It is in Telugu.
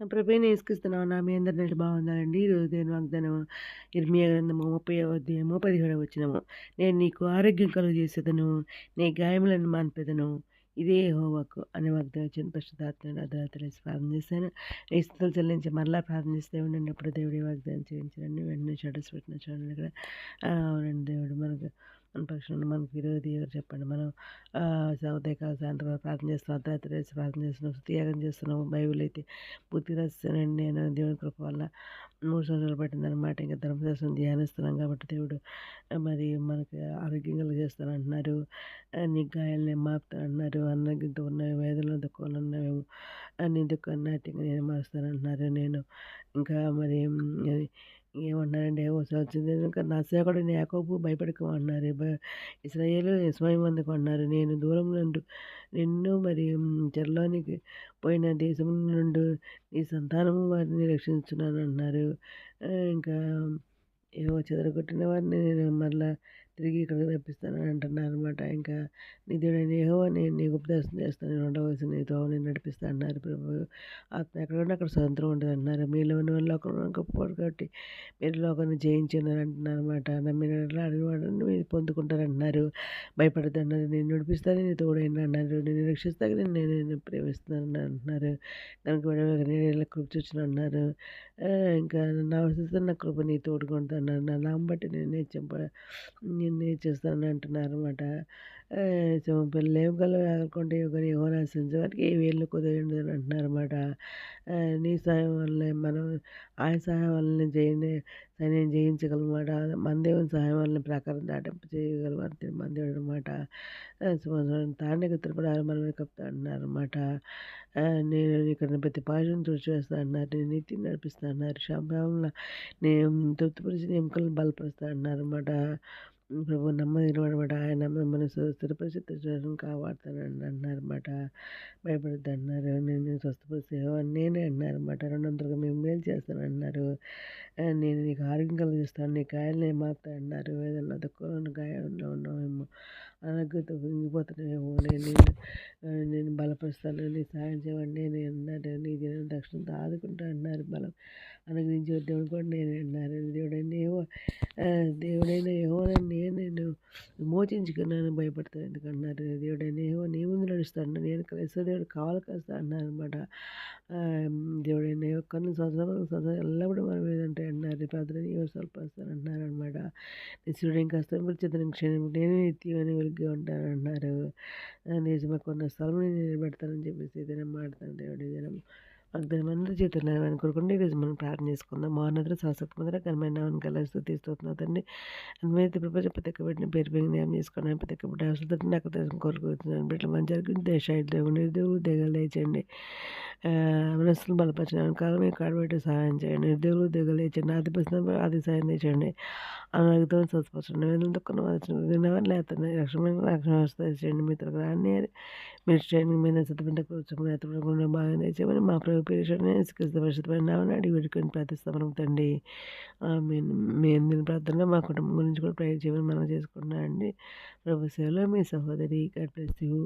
ప్రభైన యేసుక్రీస్తునామ నా మీ అందరి నేటి ఈరోజు నేను వాగ్దానం ఇర్మియా గ్రంథము ముప్పై అధ్యాయము పదిహేడవ వచ్చినము నేను నీకు ఆరోగ్యం కలుగు చేసేదను నీ గాయములను మాన్పెదను. ఇదే హోవాకు అనే వాగ్దానం వచ్చిన ప్రస్తుతాత్మ అర్ధరాత్రి ప్రార్థన చేశాను. నీ చెల్లించి మరలా ప్రార్థన చేస్తే ఉండండి. అప్పుడు దేవుడి వాగ్దానం చేయించండి వెంటనే షటర్స్ పెట్టిన చూడండి. ఇక్కడ అవునండి. దేవుడు మనకు మన పక్షంలో మనకి విరోధి ఎవరు చెప్పండి. మనం ఉదయకాల సాయంత్రం ప్రార్థన చేస్తున్నాం అర్ధరాత్రి వేసి ప్రార్థన చేస్తున్నాం త్యాగం చేస్తున్నాం బైబిల్ అయితే పూర్తి రాస్తానండి నేను దేవుని కృప వల్ల మూడు సంవత్సరాలు పట్టిందనమాట ఇంకా ధర్మశాస్త్రం ధ్యానిస్తున్నాం కాబట్టి దేవుడు మరి మనకి ఆరోగ్యంగా చేస్తాను అంటున్నారు. నీ గాయాలని మాపుతాను అంటున్నారు. అన్నగింత ఉన్న వేదనలు దుఃఖాలు ఉన్నవేమో అన్ని దుఃఖాన్ని నాట్యంగా నేను మారుస్తానంటున్నారు నేను ఇంకా మరి ఏమన్నారండి వచ్చింది నా సేవకుడు యాకోబు భయపడకమన్నారు. ఇస్రాయేలు ఇస్మాయిమందుకు అన్నారు. నేను దూరం నుండి నిన్ను మరి చెరలోనికి పోయిన దేశం నుండి నీ సంతానము వారిని రక్షించున్నాను అన్నారు ఇంకా ఏవో చెదరగొట్టిన వారిని నేను మళ్ళీ తిరిగి ఇక్కడికి రప్పిస్తానని అంటున్నారు అనమాట ఇంకా నీ దేవుడైన ఏహో నేను నీకు ఉపదేశం చేస్తాను. నేను ఉండవలసిన నీతో నేను నడిపిస్తా అన్నారు ప్రభు. ఆత్మ ఎక్కడ ఉంటే అక్కడ స్వతంత్రం ఉంటుంది అంటున్నారు మీలో ఉన్న వాళ్ళు ఒకరు గొప్పవాడు కాబట్టి మీరు లోకాన్ని జయించినారు అంటున్నారు అనమాట నమ్మిన అడిగిన వాడిని మీరు పొందుకుంటారంటున్నారు భయపడద్దు అన్నారు. నేను నడిపిస్తాను నీ తోడైనా అన్నారు. నేను రక్షిస్తాక నేను నేను ప్రేమిస్తున్నాను అంటున్నారు కనుక నేను కృప చూసిన అన్నారు. ఇంకా నా వస్తున్న కృప నీ తోడుకుంటున్నాను నా నామం బట్టి నేను చెంప నేనే చేస్తానని అంటున్నారన్నమాట. అనమాట సో లేవు గల కాకుండా ఎవరు ఆశించడానికి ఏ వేళ్ళు కుదరదు అంటున్నారు అనమాట నీ సహాయం వల్లనే మనం ఆయన సహాయం వల్లనే జయని సైన్యం జయించగలమాట మన దేవుని సహాయం వల్ల ప్రకారం దాటింపు చేయగలవారు మన దేవుడు అనమాట తానే తిరుపడారు మనమే కప్తా అంటున్నారు అనమాట నేను ఇక్కడ ప్రతి భాషను తుడిచివేస్తా అన్నారు నేను నీతి నడిపిస్తా అన్నారు శాంభావంలో నేను తృప్తిపరిచిన ఎముకలను బలపరుస్తా అన్నారన్నమాట. ప్రభు నమ్మదగినవాడమాట ఆయన మిమ్మల్ని స్థిరపరిచి కాపాడుతానండి అన్నారన్నమాట. భయపడద్దు అన్నారు నేను స్వస్థపరిచే నేనే అన్నారన్నమాట. రెండొందలుగా మేము మేలు చేస్తాను అన్నారు నేను నీకు ఆరోగ్యం కలిగిస్తాను నీ గాయాలని మారుతా అన్నారు ఏదన్నా దుఃఖంలో గాయాల్లో ఉన్నామేమో ఆరోగ్యంతో ఇంగిపోతున్నామేమో నేను నేను బలపరుస్తాను నీ సాయం చేయండి నేను అన్నారు నీ దిన దక్షిణతో ఆదుకుంటా అన్నారు బలం. అనుగ్రహించే దేవుడు కూడా నేను అన్నారు. దేవుడైన ఏవో దేవుడైన ఏవో నేను విమోచించుకున్నాను భయపడతాను ఎందుకన్నారు? దేవుడైన ఏవో నీ ముందు నడుస్తాను నేను క్రైస్తవ దేవుడు కావాలి కాస్తా అన్నారు అనమాట దేవుడైన కొన్ని సంవత్సరాలు సంవత్సరాలు ఎల్లప్పుడూ మనం ఏదంటే అన్నారు. ప్రార్థన ఎవరు స్వల్పస్తాను అన్నారు అనమాట నిశ్చుడు ఇంకా అస్తం క్షణం నేను నిత్యం అని వెలిగి ఉంటాను అన్నారు. నిజమే కొన్ని స్థలం నేను నిలబెడతానని చెప్పేసి ఏదైనా మాట్లాడతాను దేవుడు ఏదైనా వాగ్దానం అందరి జీవితంలో అనుకోకుండా ఈరోజు మనం ప్రార్థన చేసుకుందాం. మహానదులు శాశ్వత ముందర ఘనమైన నామని కలిసి తీస్తున్నా తండ్రి. అందుమైతే ప్రపంచ ప్రతి ఒక్క బిడ్డని పేరు పేరు న్యాయం చేసుకున్నాను. ప్రతి ఒక్క బిడ్డ అవసరం నాకు దేశం కోరుకుంటున్నాను బిడ్డలు మంచి జరిగింది దేశ దేవుని దేవుడు దేగాలు లేచండి మనస్సును బలపరచడానికి కాలం మీ కాడబెట్టి సహాయం చేయండి. నిరుద్యోగులు నిర్దేవులు ఇచ్చండి లేచండి ఆదిపరిచిన ఆది సాయం తెచ్చండి అనాగతం స్వస్థపరచండి వేదన దుఃఖం విన్నవారు లేతండి లక్ష్మణ లక్ష్మణ వ్యవస్థ చేయండి మీ తరగతి అన్ని మీరు ట్రైనింగ్ మీద సిద్ధపడిన కూర్చొని ఎత్తపడకుండా బాగా తెచ్చామని మా ప్రభు పేరు పరిశుద్ధమైన అడిగి పెట్టుకొని ప్రార్థిస్తాం మేము మేము దీని ప్రార్థన మా కుటుంబం గురించి కూడా ప్రేర్ చేయమని మనం చేసుకుంటున్నాం అండి ప్రభు సేవలో మీ సహోదరి గడ్ బ్లెస్ యూ